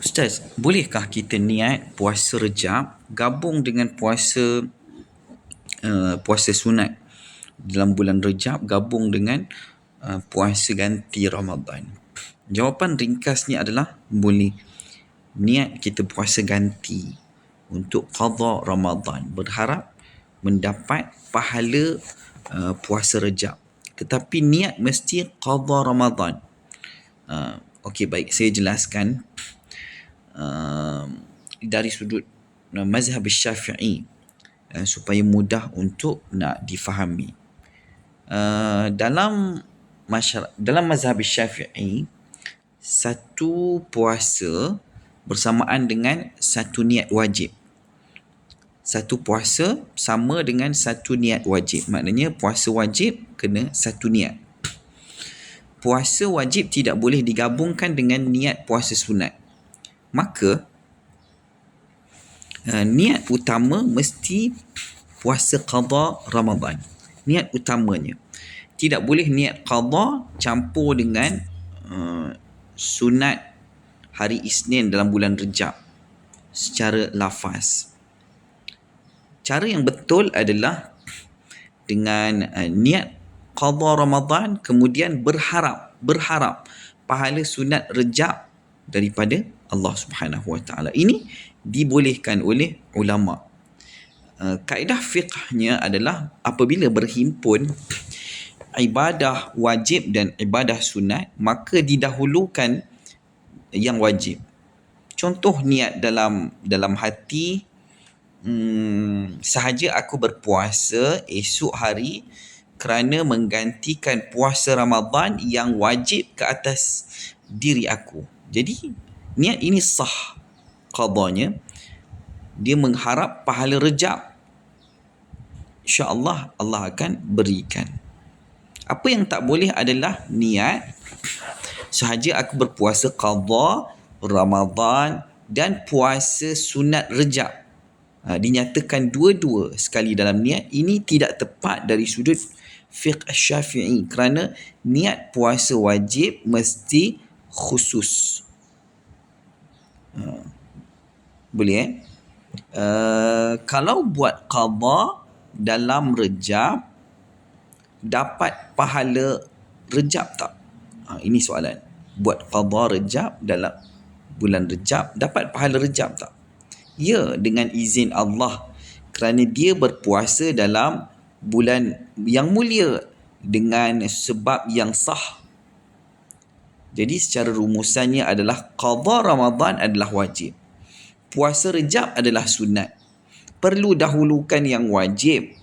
Ustaz, bolehkah kita niat puasa rejab gabung dengan puasa uh, puasa sunat dalam bulan rejab gabung dengan uh, puasa ganti Ramadan? Jawapan ringkasnya adalah boleh. Niat kita puasa ganti untuk qada Ramadan berharap mendapat pahala uh, puasa rejab. Tetapi niat mesti qada Ramadan. Uh, Okey baik saya jelaskan uh, dari sudut uh, mazhab Syafi'i uh, supaya mudah untuk nak difahami. Uh, dalam masyarakat dalam mazhab Syafi'i satu puasa bersamaan dengan satu niat wajib. Satu puasa sama dengan satu niat wajib. Maknanya puasa wajib kena satu niat puasa wajib tidak boleh digabungkan dengan niat puasa sunat. Maka uh, niat utama mesti puasa qada Ramadan. Niat utamanya. Tidak boleh niat qada campur dengan uh, sunat hari Isnin dalam bulan Rejab secara lafaz. Cara yang betul adalah dengan uh, niat qada Ramadan kemudian berharap berharap pahala sunat rejab daripada Allah Subhanahu Wa Taala. Ini dibolehkan oleh ulama. Uh, kaedah fiqhnya adalah apabila berhimpun ibadah wajib dan ibadah sunat maka didahulukan yang wajib. Contoh niat dalam dalam hati hmm, sahaja aku berpuasa esok hari kerana menggantikan puasa Ramadan yang wajib ke atas diri aku. Jadi niat ini sah qadanya. Dia mengharap pahala rejab. InsyaAllah Allah akan berikan. Apa yang tak boleh adalah niat sahaja aku berpuasa qada Ramadan dan puasa sunat rejab. Ha, dinyatakan dua-dua sekali dalam niat ini tidak tepat dari sudut fiqh syafi'i kerana niat puasa wajib mesti khusus. Uh, boleh eh? Uh, kalau buat qada dalam rejab dapat pahala rejab tak? Uh, ini soalan. Buat qada rejab dalam bulan rejab dapat pahala rejab tak? Ya, dengan izin Allah kerana dia berpuasa dalam bulan yang mulia dengan sebab yang sah. Jadi secara rumusannya adalah qada Ramadan adalah wajib. Puasa Rejab adalah sunat. Perlu dahulukan yang wajib.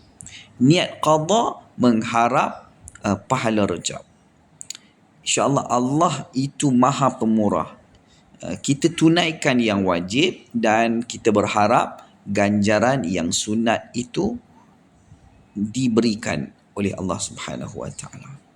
Niat qada mengharap uh, pahala Rejab. InsyaAllah Allah itu maha pemurah. Uh, kita tunaikan yang wajib dan kita berharap ganjaran yang sunat itu diberikan oleh Allah Subhanahu wa taala.